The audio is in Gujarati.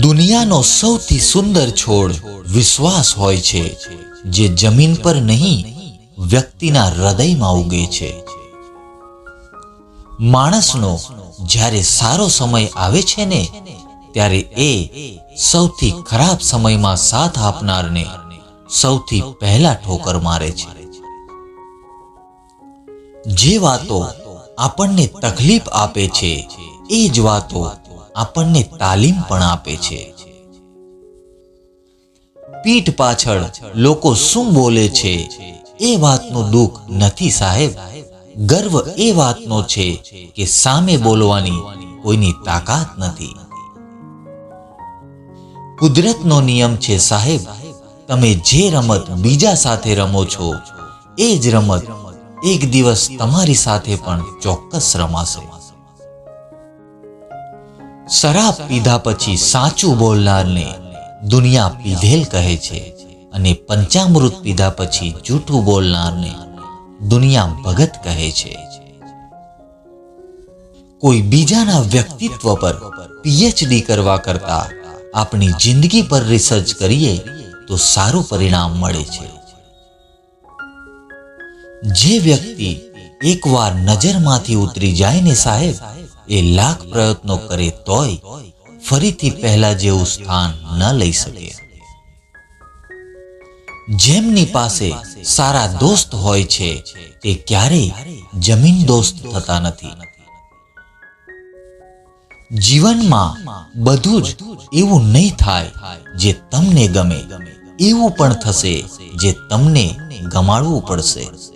દુનિયાનો સૌથી સુંદર છોડ વિશ્વાસ હોય છે, જે જમીન પર નહીં, વ્યક્તિના હૃદયમાં ઉગે છે. માણસનો જ્યારે સારો સમય આવે છે ને, ત્યારે એ સૌથી ખરાબ સમયમાં સાથ આપનારને સૌથી પહેલા ઠોકર મારે છે. જે વાતો આપણને તકલીફ આપે છે, એ જ વાતો આપણને તાલીમ પણ આપે છે. પીઠ પાછળ લોકો શું બોલે છે એ વાતનું દુઃખ નથી સાહેબ. ગર્વ એ વાતનો છે કે સામે બોલવાની કોઈની તાકાત નથી. કુદરતનો નિયમ છે સાહેબ, તમે જે રમત બીજા સાથે રમો છો, એ જ રમત એક દિવસ તમારી સાથે પણ ચોક્કસ રમાશે. શરાબ પીધા પછી સાચું બોલનારને દુનિયા પીધેલ કહે છે અને પંચામૃત પીધા પછી જૂઠું બોલનારને દુનિયા ભગત કહે છે. કોઈ બીજાના વ્યક્તિત્વ પર પીએચડી કરવા કરતા આપણી જિંદગી પર રિસર્ચ કરીએ તો સારું પરિણામ મળે છે. જે વ્યક્તિ એકવાર નજરમાંથી ઉતરી જાય ને સાહેબ એ લાખ પ્રયત્નો કરે તોય ફરીથી પહેલા જેવું સ્થાન ન લઈ શકે. જેમની પાસે સારા દોસ્ત હોય છે તે ક્યારેય જમીન દોસ્ત થતા નથી. જીવનમાં બધું જ એવું નહીં થાય જે તમને ગમે, એવું પણ થશે જે તમને ગમાડવું પડશે.